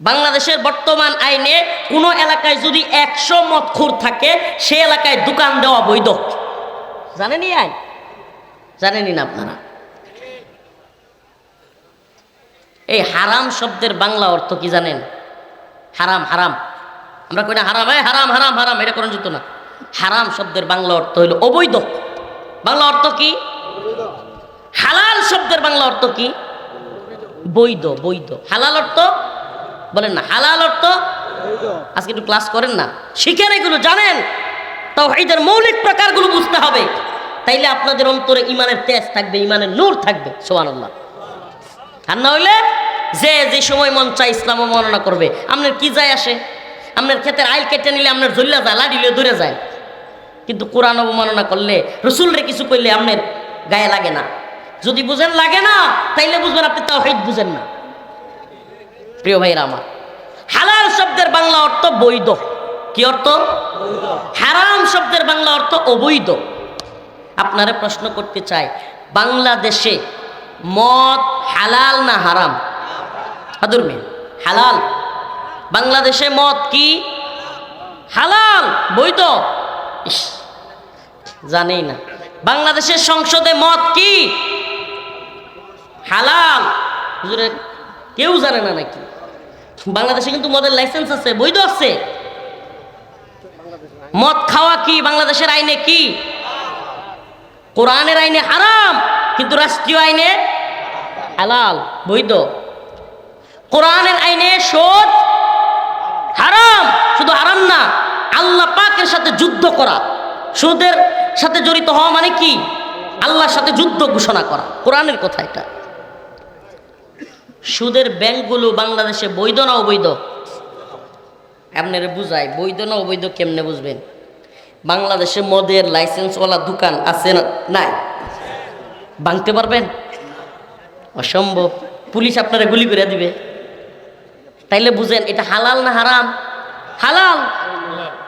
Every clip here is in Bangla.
বাংলাদেশের বর্তমান আইনে কোনো এলাকায় যদি একশো মদখুর থাকে, সে এলাকায় দোকান দেওয়া বৈধ। জানেনই আইন? জানেনই না আপনারা? এই হারাম শব্দের বাংলা অর্থ কি জানেন? হারাম হারাম। আমরা কই না হারাম, এই হারাম হারাম হারাম, এটা করেন যেত না। হারাম শব্দের বাংলা অর্থ হইল অবৈধ। বাংলা অর্থ কি? হালাল শব্দের বাংলা অর্থ কি? বৈধ বৈধ। হালাল অর্থ বলেন না, হালাল অর্থ? আজকে একটু ক্লাস করেন না। শিখেন এগুলো, জানেন? তাও এইদের মৌলিক প্রকারগুলো বুঝতে হবে। তাইলে আপনাদের অন্তরে ইমানের তেজ থাকবে, ইমানের নূর থাকবে সোহান আল্লাহ আর না হইলে যে যে সময় মন চায় ইসলাম অবমাননা করবে। আপনার কি যায় আসে? আপনার ক্ষেতের আইল কেটে নিলে আপনার জল্লা যায় লাডিলে দূরে যায়। কিন্তু কোরআন অবমাননা করলে, রসুলরে কিছু করলে আপনার গায়ে লাগে না। যদি বুঝেন, লাগে না, তাইলে বুঝবেন আপনি তাও হেদ বুঝেন না। প্রিয় ভাইরা আমার, হালাল শব্দের বাংলা অর্থ বৈধ। কি অর্থ? হারাম শব্দের বাংলা অর্থ অবৈধ। আপনারে প্রশ্ন করতে চাই, বাংলাদেশে মদ হালাল না হারাম? হাদুর মেয়ে, হালাল। বাংলাদেশে মদ কি? হালাল, বৈধ। ইস, জানেই না। বাংলাদেশের সংসদে মদ কি? হালাল। হুজুরে কেউ জানে না নাকি? বাংলাদেশে কিন্তু মদের লাইসেন্স আছে, বৈধ আছে। মদ খাওয়া কি? বাংলাদেশের আইনে কি? কোরআনের আইনে হারাম, কিন্তু রাষ্ট্রীয় আইনে হালাল, বৈধ। কোরআনের আইনে শোধ হারাম, শুধু হারাম না, আল্লাহ পাকের সাথে যুদ্ধ করা, সুদের সাথে জড়িত হওয়া মানে কি? আল্লাহর সাথে যুদ্ধ ঘোষণা করা। কোরআনের কথা এটা। সুদের ব্যাংকগুলো বাংলাদেশে বৈধ না অবৈধ? আপনারা বুঝাই, বৈধ না অবৈধ কেমনে বুঝবেন? বাংলাদেশে মদের লাইসেন্সওয়ালা দোকান আছে না নাই? ভাঙতে পারবেন? অসম্ভব। পুলিশ আপনারা গুলি করে দিবে। তাইলে বুঝেন, এটা হালাল না হারাম? হালাল!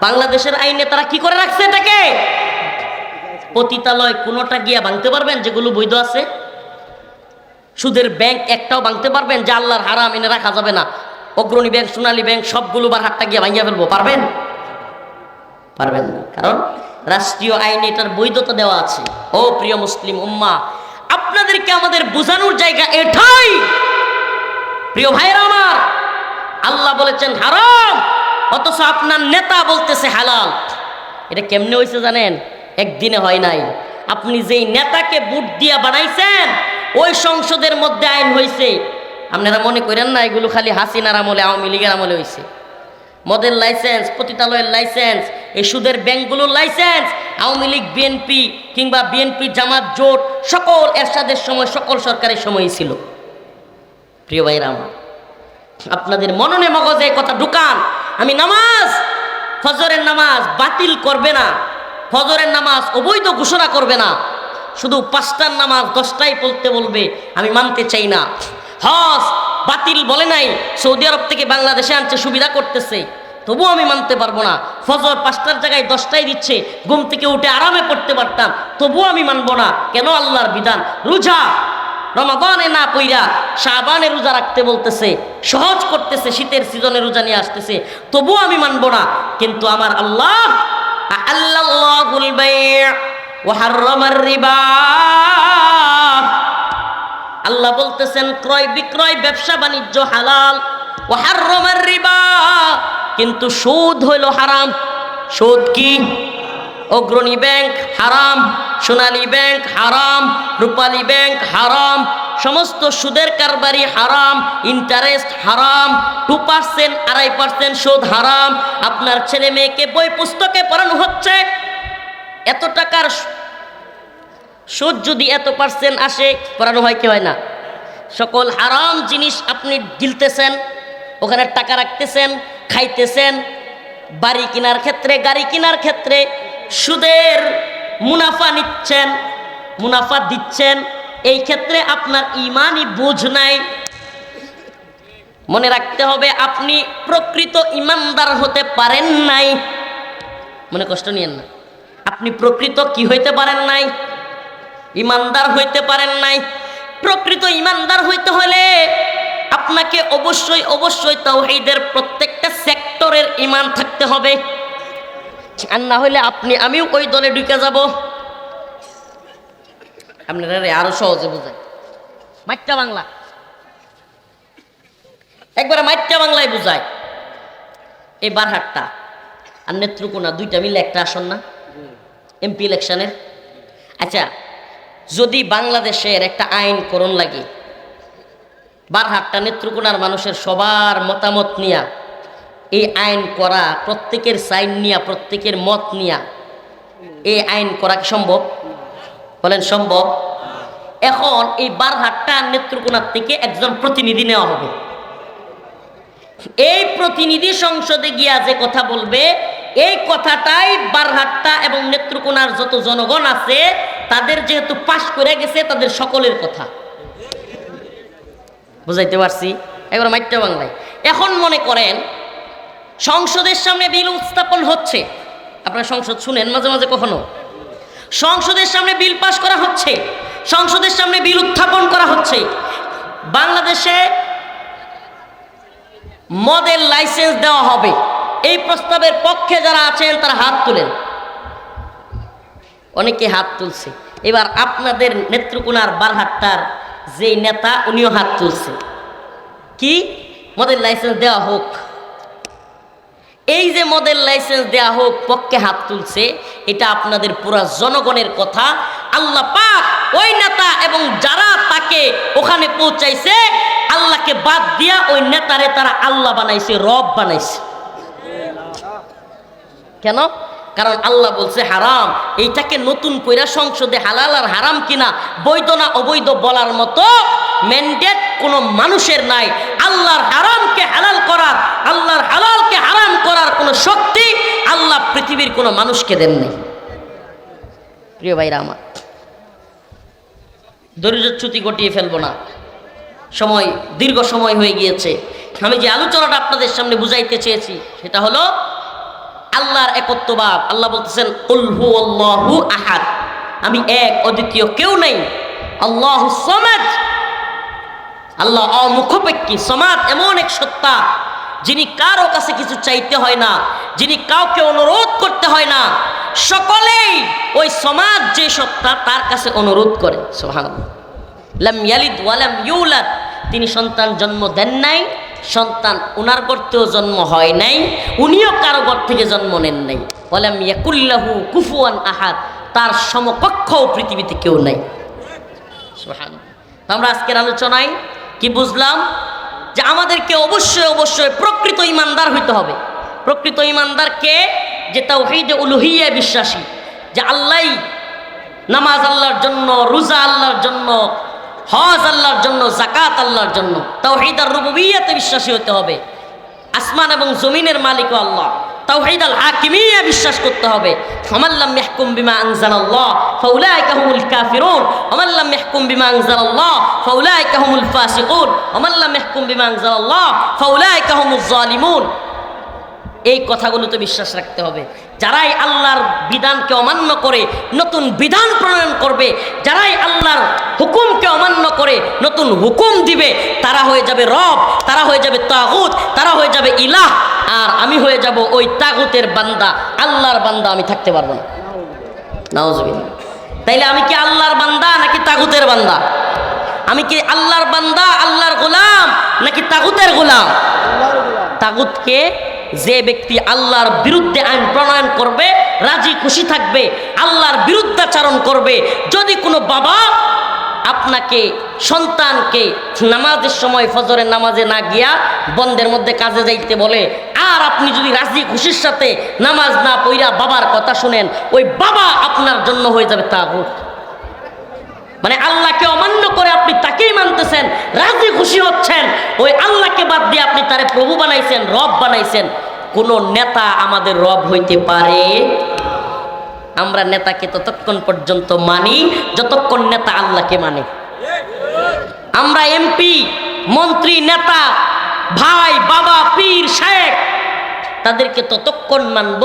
বাংলাদেশের আইনে তারা কি করে রাখছে এটাকে? পতিতালয় কোনোটা গিয়া ভাঙতে পারবেন? যেগুলো বৈধ আছে? সুদের ব্যাংক একটাও ভাঙতে পারবেন যে আল্লাহর হারাম এনে রাখা যাবে না। অগ্রণী ব্যাংক, সোনালী ব্যাংক সবগুলো বার হাতটা গিয়ে ভাঙিয়ে ফেলব। পারবেন? পারবেন না। কারণ রাষ্ট্রীয় আইনে এটার বৈধতা দেওয়া আছে। ও প্রিয় মুসলিম উম্মা, আপনাদেরকে আমাদের বোঝানোর জায়গা এটাই। প্রিয় ভাইরা আমার, আল্লাহ বলেছেন হারাম, অথচ আপনার নেতা বলতেছে হালাল। এটা কেমনে হয়েছে জানেন? একদিনে হয় নাই। আপনি যেই নেতাকে বুট দিয়া বানাইছেন ওই সংসদের মধ্যে আইন হয়েছে আপনারা মনে করেন না, এগুলো খালি হাসিনার আমলে, আওয়ামী লীগের আমলে হয়েছে মদের লাইসেন্স, পতিতালয়ের লাইসেন্স, এই সুদের ব্যাংকগুলোর লাইসেন্স, আওয়ামী লীগ বিএনপি কিংবা বিএনপি জামাত, জোট, সকল এরশাদের সময়, সকল সরকারের সময় ছিল। প্রিয় ভাইরা আমার, আপনাদের মননে মগজে কথা ঢুকান। আমি নামাজ, ফজরের নামাজ বাতিল করবে না। ফজরের নামাজ অবৈধ ঘোষণা করবে না। শুধু পাঁচটার নামাজ দশটাই পড়তে বলবে, আমি মানতে চাই না। হজ বাতিল বলে নাই, সৌদি আরব থেকে বাংলাদেশে আনছে, সুবিধা করতেছে। তবুও আমি মানতে পারব না। ফজর পাঁচটার জায়গায় দশটাই দিচ্ছে, ঘুম থেকে উঠে আরামে পড়তে পারতাম, তবুও আমি মানবো না। কেন আল্লাহর বিধান? রোজা রমাদানে না পইরা শাবানে রোজা রাখতে বলতেছে, সহজ করতেছে, শীতের সিজনে রোজা নিয়ে আসতেছে, তবুও আমি মানবো না। কিন্তু আমার আল্লাহ আল্লাহুল রিবা। আল্লাহ বলতেছেন, ক্রয় বিক্রয়, ব্যবসা বাণিজ্য হালাল। ওয়াহাররামার রিবা। কিন্তু সুদ হইল হারাম। সুদ কি? অগ্রণী ব্যাংক হারাম, সোনালী ব্যাংক হারাম, রূপালী ব্যাংক হারাম, সমস্ত সুদের কারবারি হারাম ইন্টারেস্ট হারাম টু পার্সেন্ট আড়াই পার্সেন্ট সুদ হারাম। আপনার ছেলে মেয়েকে বই পুস্তকে পড়ানো হচ্ছে। এত টাকার সুদ যদি এত পার্সেন্ট আসে, পড়ানো হয় কি হয় না? সকল হারাম জিনিস আপনি গিলতেছেন, ওখানে টাকা রাখতেছেন, খাইতেছেন, বাড়ি কেনার ক্ষেত্রে, গাড়ি কেনার ক্ষেত্রে সুদের মুনাফা নিচ্ছেন, মুনাফা দিচ্ছেন, এই ক্ষেত্রে আপনার ইমানই বুঝ নাই। মনে রাখতে হবে, আপনি প্রকৃত ইমানদার হতে পারেন নাই। মনে কষ্ট নিয়েন না। আপনি প্রকৃত কি হইতে পারেন নাই? ইমানদার হইতে পারেন নাই। প্রকৃত ইমানদার হইতে হলে আপনাকে অবশ্যই অবশ্যই তাওহীদের প্রত্যেকটা সেক্টরের ইমান থাকতে হবে। আর না হলে আপনি, আমিও ওই দলে ঢুকে যাব। আপনারা আরও সহজে বোঝায় মাইট্টা বাংলা। একবারে মাইট্টা বাংলায় বুঝায়। এই বারহাট্টা। আর নেত্রকোনা, দুইটা মিলে একটা আসন না? এমপি ইলেকশনের। আচ্ছা যদি বাংলাদেশের একটা আইন করণ লাগে বারহাট্টা নেত্রকোনার মানুষের সবার মতামত নিয়া, এই আইন করা, প্রত্যেকের সাইন নিয়া, প্রত্যেকের মত নিয়া, এই আইন করা কি সম্ভব? বলেন সম্ভব। এখন এই বারহাট্টা নেত্রকোনার থেকে একজন প্রতিনিধি নেওয়া হবে। এই প্রতিনিধি সংসদে গিয়া যে কথা বলবে, এই কথাটাই বারহাট্টা এবং নেত্রকোনার যত জনগণ আছে তাদের যেহেতু পাশ করে গেছে, তাদের সকলের কথা। বুঝাইতে পারছি? এবার মাইট্টা বাংলায়। এখন মনে করেন, সংসদের সামনে বিল উত্থাপন হচ্ছে। আপনারা সংসদ শুনেন মাঝে মাঝে কখনো? সংসদের সামনে বিল পাশ করা হচ্ছে। সংসদের সামনে বিল উত্থাপন করা হচ্ছে। বাংলাদেশে মদের লাইসেন্স দেওয়া হবে। এই প্রস্তাবের পক্ষে যারা আছেন, তারা হাত তুলেন। অনেকে হাত তুলছে। এবার আপনাদের নেত্রকোনার বারহাট্টার যে নেতা, উনিও হাত তুলছে। কি? মদের লাইসেন্স দেওয়া হোক। এই যে মদের লাইসেন্স দেওয়া হোক, পক্ষে হাত তুলছে, এটা আপনাদের পুরা জনগণের কথা। আল্লাহ পাক ওই নেতা এবং যারা তাকে ওখানে পৌঁছাইছে, আল্লাহকে বাদ দিয়া ওই নেতারে তারা আল্লাহ বানাইছে, রব বানাইছে। কেন? কারণ আল্লাহ বলছে হারাম। এইটাকে নতুন কইরা সংসদে হালাল আর হারাম কিনা, বৈধ না অবৈধ বলার মতো ম্যান্ডেট কোনো মানুষের নাই। আল্লাহর হারামকে হালাল করার, আল্লাহর হালালকে হারাম করার কোনো শক্তি আল্লাহ পৃথিবীর কোনো মানুষকে দেন নাই। প্রিয় ভাইরা আমার দরিদ্রচ্যুতি ঘটিয়ে ফেলব না। সময়, দীর্ঘ সময় হয়ে গিয়েছে। আমি যে আলোচনাটা আপনাদের সামনে বুঝাইতে চেয়েছি, সেটা হলো আল্লাহর একত্ববাদ। আল্লাহ বলতেছেন উলহু আল্লাহু আহাদ। আমি এক, অদ্বিতীয় কেউ নেই। আল্লাহ সমাজ আল্লাহ অমুখপেক্ষী। সমাজ এমন এক সত্তা, যিনি কারও কাছে কিছু চাইতে হয় না, যিনি কাউকে অনুরোধ করতে হয় না। সকলেই ওই সমাজ যে সত্তা তার কাছে অনুরোধ করে। সোহান তিনি সন্তান জন্ম দেন নাই। সন্তান উনার গর্তেও জন্ম হয় নাই, উনিও কারও গর থেকে জন্ম নেন নাই। ওয়ালাম ইয়াকুল্লাহু কুফুয়ান আহাদ, তার সমকক্ষও পৃথিবীতে কেউ নাই। আমরা আজকের আলোচনায় কি বুঝলাম যে আমাদেরকে অবশ্যই অবশ্যই প্রকৃত ইমানদার হইতে হবে। প্রকৃত ইমানদার কে? যে তাওহীদে উলুহিয়া বিশ্বাসী, যে আল্লাহ নামাজ আল্লাহর জন্য, রোজা আল্লাহর জন্য হজ আল্লাহর জন্য জাকাত আল্লাহর জন্য তাওহীদ আর রুবুবিয়াতে বিশ্বাসী হতে হবে। আসমান এবং জমিনের মালিকও আল্লাহ। তাওহীদ আল হাকিমিয়া বিশ্বাস করতে হবে। আমাল্লাম ইয়াহকুম বিমা আনজালাল্লাহ, ফাউলাইকা হুমুল কাফিরুন। আমাল্লাম ইয়াহকুম বিমা আনজালাল্লাহ, ফাউলাইকা হুমুল ফাসিকুন। আমাল্লাম ইয়াহকুম বিমা আনজালাল্লাহ, ফাউলাইকা হুমুজ জালিমুন। এই কথাগুলোতে বিশ্বাস রাখতে হবে। যারাই আল্লাহর বিধানকে অমান্য করে নতুন বিধান প্রণয়ন করবে, যারাই আল্লাহর হুকুমকে অমান্য করে নতুন হুকুম দিবে, তারা হয়ে যাবে রব, তারা হয়ে যাবে তাগুত, তারা হয়ে যাবে ইলাহ। আর আমি হয়ে যাব ওই তাগুতের বান্দা, আল্লাহর বান্দা, আমি থাকতে পারব না। তাইলে আমি কি আল্লাহর বান্দা নাকি তাগুতের বান্দা? আমি কি আল্লাহর বান্দা, আল্লাহর গোলাম নাকি তাগুতের গোলাম? তাগুতকে যে ব্যক্তি আল্লাহর বিরুদ্ধে আইন প্রণয়ন করবে, রাজি খুশি থাকবে, আল্লাহর বিরুদ্ধাচারণ করবে, যদি কোনো বাবা আপনাকে সন্তানকে নামাজের সময় ফজরের নামাজে না গিয়া বন্ধের মধ্যে কাজে যাইতে বলে, আর আপনি যদি রাজি খুশির সাথে নামাজ না পইরা বাবার কথা শুনেন, ওই বাবা আপনার জন্য হয়ে যাবে তাগুত। মানে আল্লাহকে অমান্য করে আপনি তাকেই মানতেছেন, রাজি খুশি হচ্ছেন, ওই আল্লাহকে বাদ দিয়ে আপনি তারে প্রভু বানাইছেন, রব বানাইছেন। কোন নেতা আমাদের রব হইতে পারে? আমরা নেতাকে ততক্ষণ পর্যন্ত মানি, যতক্ষণ নেতা আল্লাহকে মানে। আমরা এমপি, মন্ত্রী, নেতা, ভাই, বাবা, পীর, শেখ, তাদেরকে ততক্ষণ মানব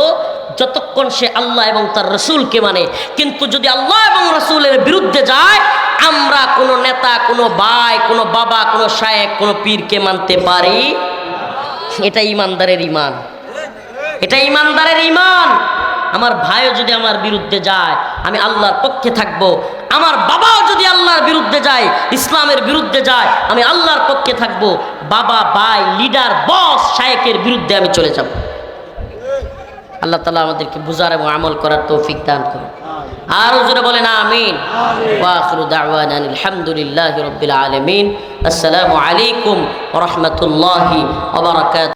যতক্ষণ সে আল্লাহ এবং তার রসুলকে মানে কিন্তু যদি আল্লাহ এবং রসুলের বিরুদ্ধে যায়, আমরা কোনো নেতা, কোনো ভাই, কোনো বাবা, কোনো শায়েক, কোনো পীরকে মানতে পারি? এটা ইমানদারের ইমান। এটা ইমানদারের ইমান। আমার ভাইও যদি আমার বিরুদ্ধে যায়, আমি আল্লাহর পক্ষে থাকব। আমার বাবাও যদি আল্লাহর বিরুদ্ধে যায়, ইসলামের বিরুদ্ধে যায়, আমি আল্লাহর পক্ষে থাকব। বাবা, ভাই, লিডার, বস, শায়েকের বিরুদ্ধে আমি চলে যাব। আল্লাহ তালা আমাদেরকে বুঝার এবং আমল করার তৌফিক দান করুন। আরও জোরে বলেন, আমিন। আলহামদুলিল্লাহ রবিল আলমিন। আসসালামু আলাইকুম রাহমাতুল্লাহি